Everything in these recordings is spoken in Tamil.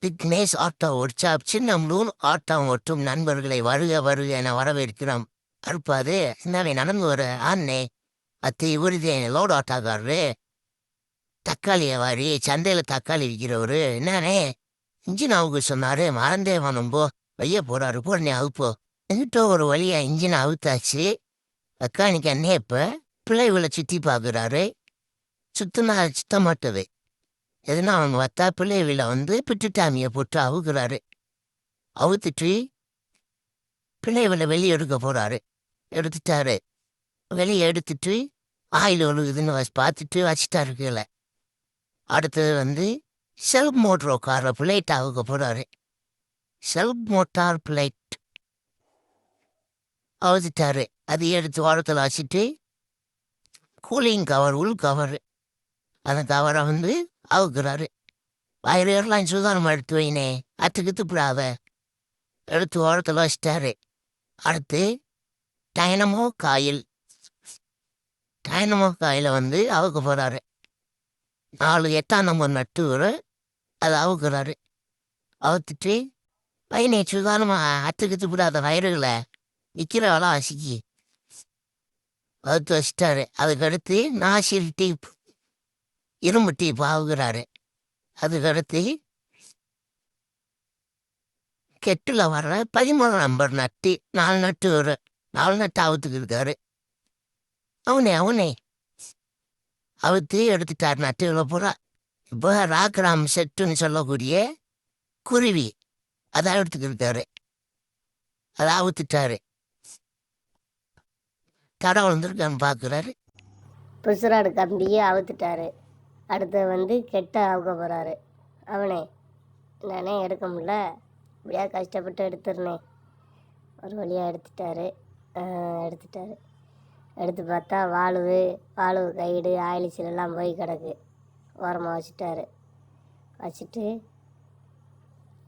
பிக்னேஸ் ஆட்டோ ஒர்க்ஷாப் சின்னம்லூர் ஆட்டோ ஒட்டும் நண்பர்களை வருக வருக என வரவேற்கிறோம். அறுப்பாது என்னவே நடந்து வர? ஆண்ணே அத்தை உறுதி லோடு ஆட்டோக்காரரு. தக்காளியை வாரி சந்தையில் தக்காளி விற்கிறவரு என்னண்ணே இன்ஜின் அவுக்கு சொன்னாரு. மறந்தே வானும்போ வைய போறாரு. போடனே அவுப்போ. என்கிட்ட ஒரு வழியா இன்ஜின் அவுத்தாச்சு. மெக்கானிக் அண்ணே இப்ப பிள்ளைகளை சுத்தி பார்க்குறாரு சுத்தமாக சுத்த மாட்டது எதுனா அவங்க வத்தா பிள்ளைவில வந்து பிட்டுட்டாமியை போட்டு அவுக்குறாரு அவுத்துட்டு பிள்ளைவில வெளியே எடுக்க போறாரு. எடுத்துட்டாரு. வெளியே எடுத்துட்டு ஆயில் ஒழுகுதுன்னு வச்சு பார்த்துட்டு வச்சுட்டாரு கீழே. அடுத்தது வந்து செல்ஃப் மோட்ரோ காரில் பிளைட் ஆகுக்க போறாரு. செல்ஃப் மோட்டார் பிளைட் அவுத்துட்டாரு. அது எடுத்து ஓரத்தில் வச்சுட்டு கூலிங் கவர் உள் கவர் அந்த கவரை வந்து அவுக்குறாரு. வயிறு ஏர்லைன் சுதாரணம் எடுத்து வைனே. அத்துக்கு பிடாவ எடுத்து ஓரத்தில் வச்சிட்டாரு. அடுத்து டைனமோ காயில். டைனமோ காயில் வந்து அவுக்க போகிறாரு நாலு எட்டாம் நம்பர் நட்டு வரும் அதை அவுக்குறாரு. அவுத்துட்டு பையனை சுதானமாக அத்துக்கு துப்புடாத வயிறுகளை. விற்கிறவெல்லாம் அசிக்கி அவுத்து வச்சிட்டாரு. அதுக்கடுத்து நாசில் டீப். இரும்பு டீ ஆகுகிறாரு அதுக்கடுத்து கெட்டில் வர்ற பதிமூணு நம்பர் நட்டு நாலு நட்டு வரும் நாலு நட்டு அவுத்துக்கு இருக்காரு. அவனே அவனே. அவுத்து எடுத்துட்டார் நட்டுகளை பூரா. இப்போ ராக்ராம் செட்டுன்னு சொல்லக்கூடிய குருவி அதை எடுத்துக்கு இருக்காரு. அதை அவுத்துட்டாரு. தடை விழுந்திருக்கான்னு பார்க்குறாரு புசுராடு கம்பியை அவுத்துட்டாரு. அடுத்து வந்து கெட்ட ஆக போகிறாரு அவனே நானே எடுக்க முடில இப்படியா கஷ்டப்பட்டு எடுத்துருனேன் ஒரு வழியாக எடுத்துட்டாரு. எடுத்துட்டாரு. எடுத்து பார்த்தா வாளுவு வாளுவு கைடு ஆயிலிச்சிலெல்லாம் போய் கிடக்கு. ஓரமாக வச்சுட்டாரு. வச்சுட்டு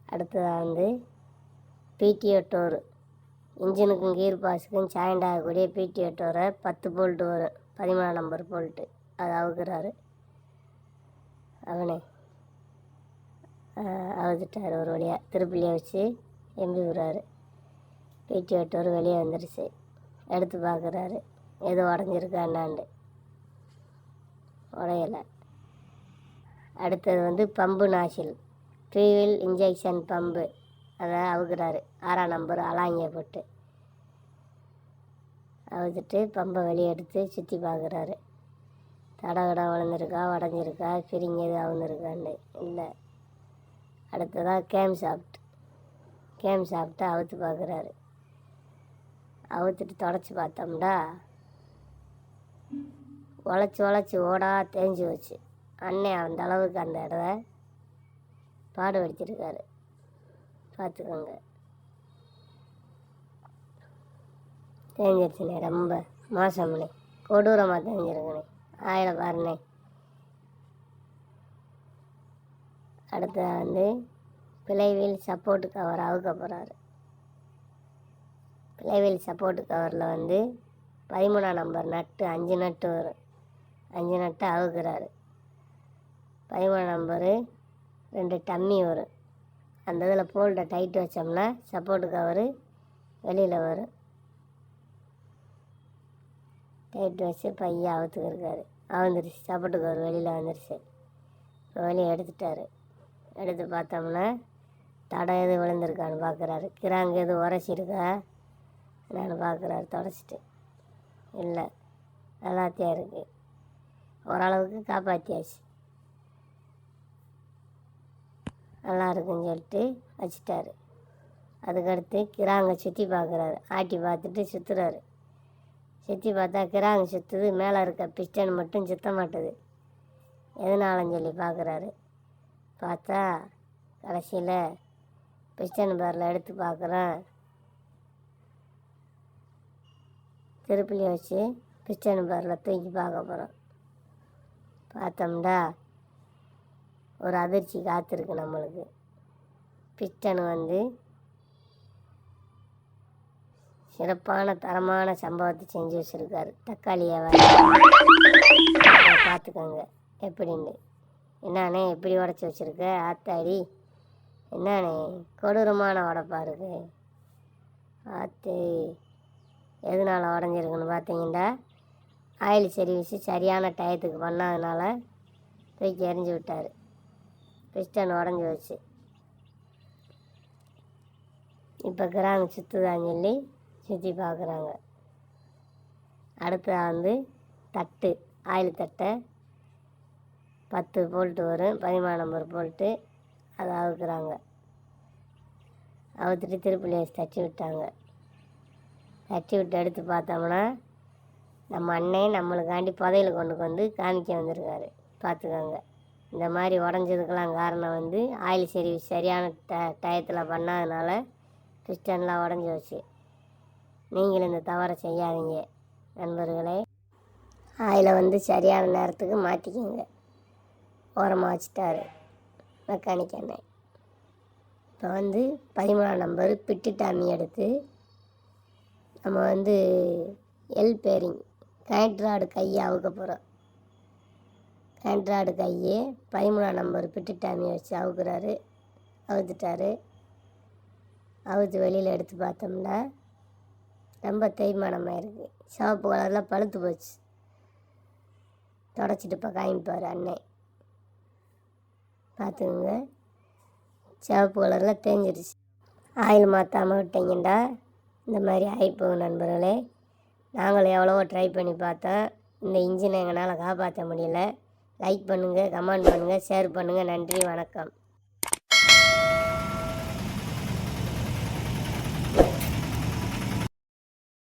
அடுத்ததாக வந்து பிடிஓ டோரு இன்ஜினுக்கும் கீர் பாஸுக்கும் ஜாயிண்ட் ஆகக்கூடிய பிடிஓ டோரை பத்து போல்ட்டு வரும். பதிமூணாம் நம்பர் போல்ட்டு. அதை அவுக்குறாரு. அவனே அவுத்துட்டார் ஒரு வழியாக திருப்பிலியை வச்சு எம்பி விடுறாரு. பிடி வெட்டோர் வெளியே வந்துடுச்சு எடுத்து பார்க்குறாரு. எது உடஞ்சிருக்கா என்னாண்டு உடையலை. அடுத்தது வந்து pump nozzle. Fuel injection pump. அதை அவுக்குறாரு. ஆறாம் நம்பர் அலாங்கிய போட்டு. அவுத்துட்டு பம்பை வெளியே எடுத்து சுற்றி பார்க்குறாரு. தடை கடை வளர்ந்துருக்கா உடஞ்சிருக்கா பிரிங்க எது அவுந்துருக்கான்னு. இல்லை. அடுத்ததாக கேம் சாப்பிட்டு கேம் சாப்பிட்டு அவுத்து பார்க்குறாரு அவுத்துட்டு தொடச்சி பார்த்தோம்டா உழைச்சி உழைச்சி ஓடா தேஞ்சு வச்சு அண்ணன் அந்த அளவுக்கு அந்த இடத்த பாடுபடுத்திருக்காரு. பார்த்துக்கோங்க தேஞ்சிருச்சுண்ணே ரொம்ப மோசம்ண்ணே கொடூரமாக தேஞ்சிருக்குண்ணே ஆயில பாருண்ணே அடுத்து வந்து பிளைவீல் சப்போர்ட் கவர் அவுக்க போகிறாரு பிளைவீல் சப்போர்ட் கவரில் வந்து பதிமூணாம் நம்பர் நட்டு அஞ்சு நட்டு வரும். அஞ்சு நட்டு அவுக்குறாரு. பதிமூணாம் நம்பரு ரெண்டு டம்மி வரும். அந்த இதில் போல்ட்டை டைட் வச்சோம்னா சப்போர்ட் கவரு வெளியில் வரும். டைட் வச்சு பையன் அவுத்துக்கு இருக்காரு. அவந்துருச்சு சப்போர்ட் ஒரு வெளியில் வந்துருச்சு. வெளியே எடுத்துட்டாரு. எடுத்து பார்த்தோம்னா தடம் எது விழுந்திருக்கான்னு பார்க்குறாரு கிராங்கு எது உரைச்சிருக்கா என்னன்னு பார்க்குறாரு தொடச்சிட்டு. இல்லை நல்லாத்தியாக இருக்குது ஓரளவுக்கு காப்பாற்றியாச்சு நல்லா இருக்குன்னு சொல்லிட்டு வச்சிட்டாரு. அதுக்கடுத்து கிராங்க சுற்றி பார்க்குறாரு ஆட்டி பார்த்துட்டு சுற்றுறாரு சுற்றி பார்த்தா கிராங்க சுற்றுது மேலே இருக்க பிஸ்டன் மட்டும் சுத்த மாட்டுது. எதனாலன்னு சொல்லி பார்க்குறாரு பார்த்தா கடைசியில் பிஸ்டன் பேரில் எடுத்து பார்க்குறேன் திருப்பிலி வச்சு பிஸ்டன் பேரில் தூக்கி பார்க்க போகிறோம் பார்த்தோம்டா ஒரு அதிர்ச்சி காத்திருக்கு நம்மளுக்கு. பிஸ்டன் வந்து சிறப்பான தரமான சம்பவத்தை செஞ்சு வச்சுருக்காரு. தக்காளியை வேற பார்த்துக்கோங்க. எப்படின்னு. என்னாண்ணே எப்படி உடச்சி வச்சுருக்க? ஆத்தாடி. என்னண்ணே கொடூரமான உடப்பா இருக்கு ஆத்து. எதனால் உடஞ்சிருக்குன்னு பார்த்தீங்கன்னா ஆயில் சர்வீஸு சரியான டயத்துக்கு பண்ணாதனால தூக்கி எறிஞ்சு விட்டார். பிஸ்டன் உடஞ்சி வச்சு இப்போ கிராம சுற்றுதான்னு சொல்லி சுற்றி பார்க்குறாங்க. அடுத்து வந்து தட்டு ஆயில் தட்டை பத்து போல்ட்டு வரும் பதிமூணு நம்பர் போல்ட்டு அதை அவுக்குறாங்க. அவுத்துட்டு திருப்பி தச்சு விட்டாங்க. தச்சு விட்டு எடுத்து பார்த்தோம்னா நம்ம அண்ணன் நம்மளுக்காண்டி புதையல் கொண்டு வந்து காமிக்க வந்திருக்காரு. பார்த்துக்கோங்க. இந்த மாதிரி உடஞ்சதுக்கெல்லாம் காரணம் வந்து ஆயில் சர்வீஸ் சரியான ட டயத்தில் பண்ணாதனால பிஸ்டன்லாம் உடஞ்சி வச்சு நீங்களும் இந்த தவறை செய்யாதீங்க நண்பர்களே. ஆயில் வந்து சரியான நேரத்துக்கு மாற்றிக்கோங்க ஓரமாக வச்சுட்டாரு. மெக்கானிக் அண்ணன். இப்போ வந்து பதிமூணாம் நம்பர் பிட்டு டாமி எடுத்து நம்ம வந்து எல் பேரிங் கனெக்ட்ராடு கையை அவுக்க போகிறோம் கனெக்ட்ராடு கையை பதிமூணாம் நம்பர் பிட்டு டாமி வச்சு அவுக்குறாரு. அவுத்துட்டாரு. அவுத்து வெளியில் எடுத்து பார்த்தோம்னா ரொம்ப தேய்மானமாக இருக்குது சிவப்பு கலரில் பழுத்து போச்சு. தொடச்சிட்டு இப்போ காமிப்பார் அண்ணன் பார்த்துக்குங்க சிவப்பு கலரில் தேஞ்சிருச்சு. ஆயில் மாற்றாமல் விட்டீங்கண்டா. இந்த மாதிரி ஆகிப்போகும் நண்பர்களே. நாங்களும் எவ்வளவோ ட்ரை பண்ணி பார்த்தோம். இந்த இன்ஜினை எங்களால் காப்பாற்ற முடியல. லைக் பண்ணுங்கள் கமெண்ட் பண்ணுங்கள் ஷேர் பண்ணுங்கள் நன்றி வணக்கம்.